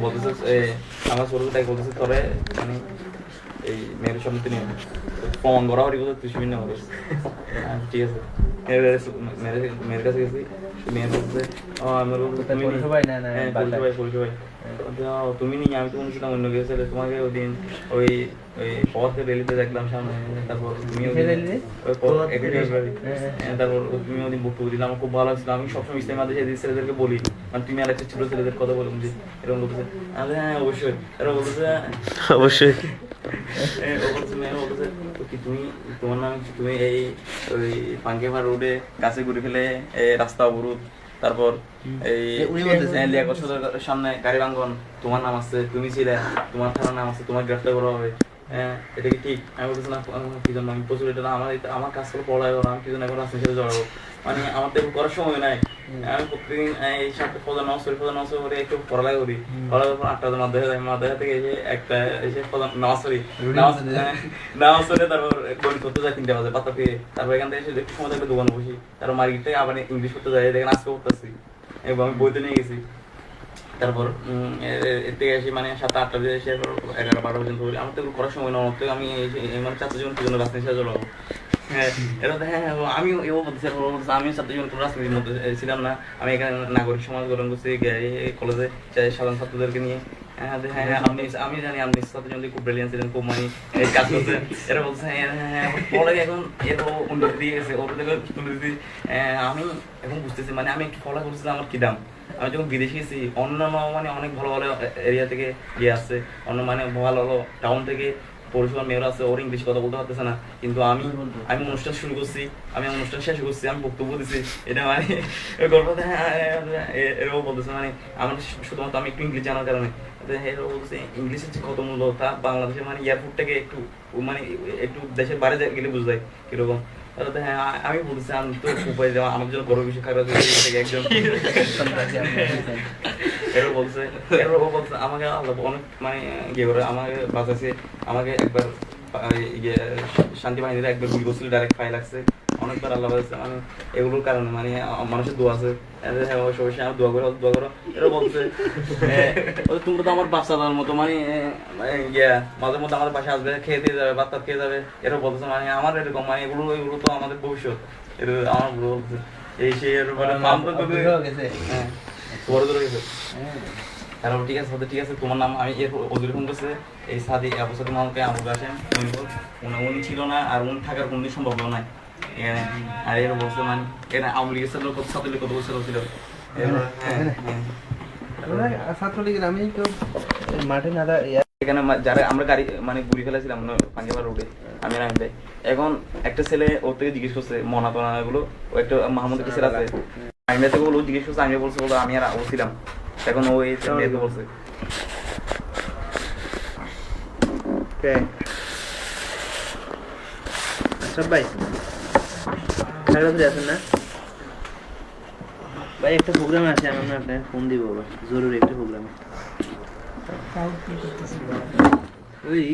বলতেছে আমার ছোট তাই বলতেছে তোরে মানে এই মেয়ের সম্মতি নিয়ে প্রমাণ করা হরি বলতে তুই হবে ঠিক আছে। মেয়ের কাছে- মেয়ের কাছে তুমি পৌরসভায় না, না, হ্যাঁ বাসায়? পৌরসভায় পৌরসভায় বলছে, "ও, তুমি নিয়ে আমি তো বলছিলাম অন্য কেউ ছেলে তোমাকে ওই দিন ওই ওই পথে রেলিতে দেখলাম সামনে তারপর তুমি। হ্যাঁ, হ্যাঁ। হ্যাঁ, তারপর তুমি ওই দিন বক্তব্য দিলে আমার খুব ভালো লাগছিল আমি সবসময় মাঝে সেই ছেলেদেরকে বলি মানে তুমি আর একটা ছোট ছেলেদের কথা বলুন যে এরকম বলতেছে আমি হ্যাঁ অবশ্যই এরকম বলতেছে অবশ্যই এই ও বলছে, মেয়ে বলতেছে, তো কি তুমি তোমার নাম কি? তুমি এই ওই পাঙ্কেভার রোডে কাছে ঘুরে ফেলে এই রাস্তা অবরোধ তারপর এই সামনে গাড়ি ভাঙ্গন তোমার নাম আছে তুমি ছিলে তোমার থানার নাম আছে তোমার গ্রেফতার করা হবে। এটা কি ঠিক? আমি বলতেছি না কি জন্য আমি প্রচুর এটা না আমার আমার কাজ করে পড়াই করা আমি কি জন্য এখন রাস্তার সাথে জড়াবো? মানে আমার তো করার সময় নাই। আমি প্রত্যেকদিন এই সাতটা নামাজ নামাজ করে একটু পড়ালেখা করি। পড়ালেখার পর আটটা যাই থেকে এসে একটা এসে নামাজ নামাজ হ্যাঁ, তারপর গণিত করতে যাই তিনটা বাজে পাতা পেয়ে। তারপর এখান থেকে এসে একটু সময় থাকলে দোকানে বসি। তারপর মার্কেট আবার ইংলিশ করতে যাই দেখেন আজকে করতেছি এবং আমি বইতে নিয়ে গেছি। তারপর এর থেকে এসে মানে সাত আটটা বেজে এসে এগারো বারো পর্যন্ত করি আমার তো করার সময় না আমি মানে ছাত্র জীবন জন্য রাজনীতি হ্যাঁ এটা তো হ্যাঁ আমি এও বলতেছি আমি ছাত্র জীবন রাজনীতির মধ্যে ছিলাম না। আমি এখানে নাগরিক সমাজ করছি কলেজে সাধারণ ছাত্রদেরকে নিয়ে। হ্যাঁ হ্যাঁ হ্যাঁ, আমি মানে হ্যাঁ হ্যাঁ হ্যাঁ এখন আমি এখন বুঝতেছি মানে আমি একটু ফলো করছিলাম আমার কি দাম? আমি যখন বিদেশে গেছি অন্যান্য মানে অনেক ভালো ভালো এরিয়া থেকে গিয়ে আসছে অন্য মানে ভালো ভালো টাউন থেকে পৌরসভার মেয়র আছে ওর ইংলিশ কথা বলতে পারতেছে না। কিন্তু আমি আমি অনুষ্ঠান শুরু করছি আমি অনুষ্ঠান শেষ করছি আমি বক্তব্য দিছি এটা মানে গল্প এরকম বলতেছে। মানে আমার শুধুমাত্র আমি একটু ইংলিশ জানার কারণে। এরকম বলতেছে ইংলিশের যে কত মূল্য তা বাংলাদেশের মানে এয়ারপোর্ট থেকে একটু মানে একটু দেশের বাইরে গেলে বুঝ যায় কীরকম। হ্যাঁ আমি বলছি আমি তো উপায় দেওয়া আমার জন্য বড় কিছু খারাপ একজন। এরও বলছে এরও বলছে, আমাকে আল্লাহ অনেক মানে ইয়ে করে, আমাকে বাঁচাচ্ছে আমাকে একবার ইয়ে শান্তি বাহিনীরা একবার গুলি করছিল ডাইরেক্ট ফাইল লাগছে। অনেকবার আল্লাহ মানে এগুলোর কারণে মানে মানুষের দোয়া আছে। হ্যাঁ আমার দোয়া করো দোয়া করো। এরও বলছে হ্যাঁ, তোমরা তো আমার বাচ্চা দেওয়ার মতো মানে মানে ইয়া মাঝে মধ্যে আমাদের বাসায় আসবে খেয়ে দিয়ে যাবে বাচ্চা খেয়ে যাবে। এরও বলছে মানে আমার এরকম মানে এগুলো এগুলো তো আমাদের ভবিষ্যৎ। এটা আমার বলছে এই সেই এর মানে নাম তো। হ্যাঁ বড় ধরে গেছে। হ্যাঁ। তারপর ঠিক আছে বলতে ঠিক আছে? তোমার নাম আমি এর অজুর ফোন করছে। এই সাদি আবু সাদি মামকে আবু আসেন উনি উনি ছিল না আর উনি থাকার কোনো সম্ভব নাই। এখানে আর এর বলছে মানে এখানে আওয়ামী লীগের সাথে কত সাথে কত বছর ছিল। হ্যাঁ, হ্যাঁ। আমরা ছাত্রলীগের আমি তো মাঠে না এখানে যারা আমরা গাড়ি মানে ঘুরি ফেলেছিলাম পাঞ্জাবার রোডে আমি ভাই। এখন একটা ছেলে ওর থেকে জিজ্ঞেস করছে মনা টনা এগুলো ও একটা মাহমুদ একটা ছেলে আছে? আমি থেকে জিজ্ঞেস করছে আমি বলছে বলো আমি আর ও ছিলাম। এখন ও এই বলছে? সব ভাই? আছেন না? ভাই একটা প্রোগ্রাম আছে আমার না আপনাকে ফোন দিব আবার। জরুরি একটা প্রোগ্রাম। ওই